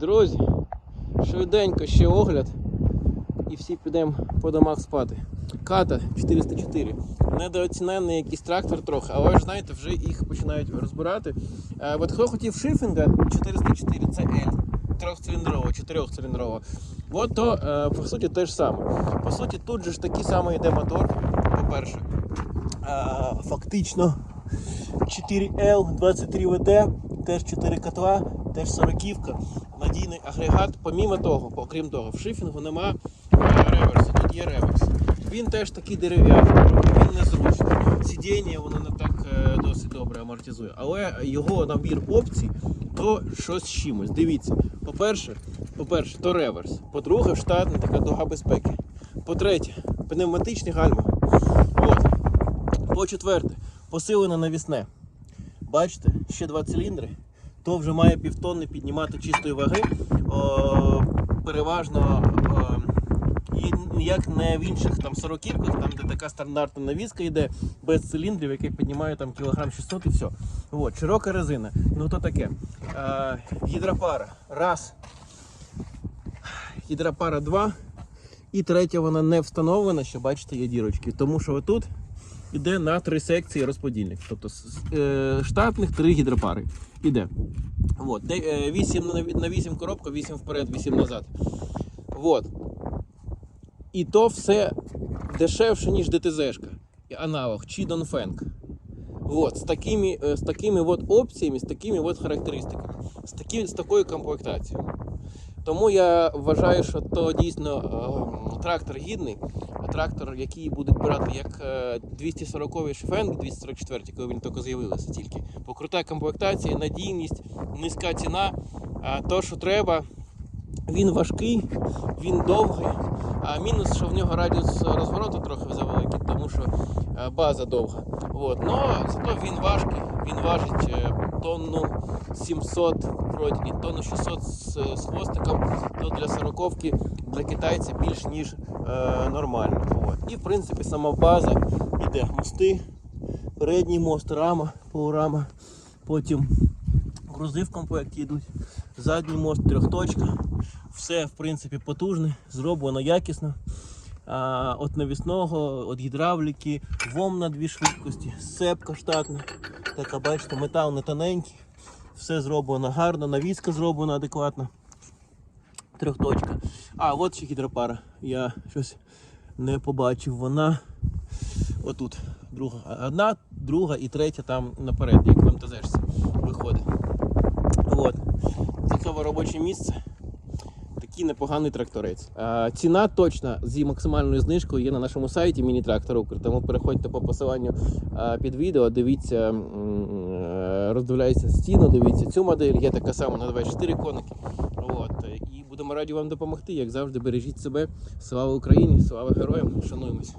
Друзі, швиденько ще огляд. І всі підемо по домах спати. Ката 404. Недооцінений якийсь трактор трохи, але ж знаєте, вже їх починають розбирати. Е, от хто хотів шифінга 404, це L. Трьохциліндрова, чотирьохциліндрова. От то, е, по суті, те ж саме. По суті, тут же ж такий самий йде мотор, по-перше. Е, фактично 4L 23 ВД, теж 4 котла, теж 40-ка. Надійний агрегат. Помімо того, окрім того, в шифінгу нема е, реверсу, тут є реверс. Він теж такий дерев'яний, він незручний. Сидіння воно не так е, досить добре амортизує. Але його набір опцій то щось з чимось. Дивіться, по-перше, по-перше, то реверс. По-друге, штатна така дуга безпеки. По-третє, пневматичні гальма. От. По-четверте, посилене навісне. Бачите, ще два циліндри, то вже має півтонни піднімати чистої ваги. О, переважно о, як не в інших там 40 там де така стандартна навіска йде без циліндрів, який піднімає там кілограм 600 і все. От, широка резина. Ну то таке. Е, гідропара. Раз. Гідропара два. І третя вона не встановлена, що бачите, є дірочки. Тому що отут іде на три секції розподільник. Тобто е, штатних три гідропари. Іде. От, е, 8 на, на 8 коробка, 8 вперед, 8 назад. От. І то все дешевше, ніж ДТЗшка. Аналог чи Донфенг. Вот, з такими, е, з такими от опціями, з такими от характеристиками, з, такі, з такою комплектацією. Тому я вважаю, що то дійсно е, трактор гідний, трактор, який будуть брати як е, 240 шифенг, 244, коли він тільки з'явилися тільки. Бо крута комплектація, надійність, низька ціна. То, що треба, він важкий, він довгий. А мінус, що в нього радіус розвороту трохи завеликий, тому що е, база довга. От. Но зато він важкий, він важить е, тонну 700, вроді, ні, тонну 600 з, хвостиком, то для сороковки для китайця більш ніж е, нормально. От. І в принципі сама база іде мости, передній мост, рама, полурама, потім грузи в комплекті йдуть, задній мост, трьохточка. Все в принципі потужне, зроблено якісно. А, от навісного, от гідравліки, ВОМ на дві швидкості, сцепка штатна. Така, бачите, метал не тоненький. Все зроблено гарно, навіска зроблена адекватно. Трьохточка. А, от ще гідропара. Я щось не побачив. Вона отут. Друга. Одна, друга і третя там наперед, як в МТЗшці виходить. От. Цікаве робоче місце. Такий непоганий тракторець. А, ціна точна зі максимальною знижкою є на нашому сайті Міні-трактор Укр. Тому переходьте по посиланню а, під відео, дивіться, роздивляється е, роздивляйся стіну, дивіться цю модель. Є така сама на 24 коники. От. І будемо раді вам допомогти. Як завжди, бережіть себе. Слава Україні, слава героям, шануємось.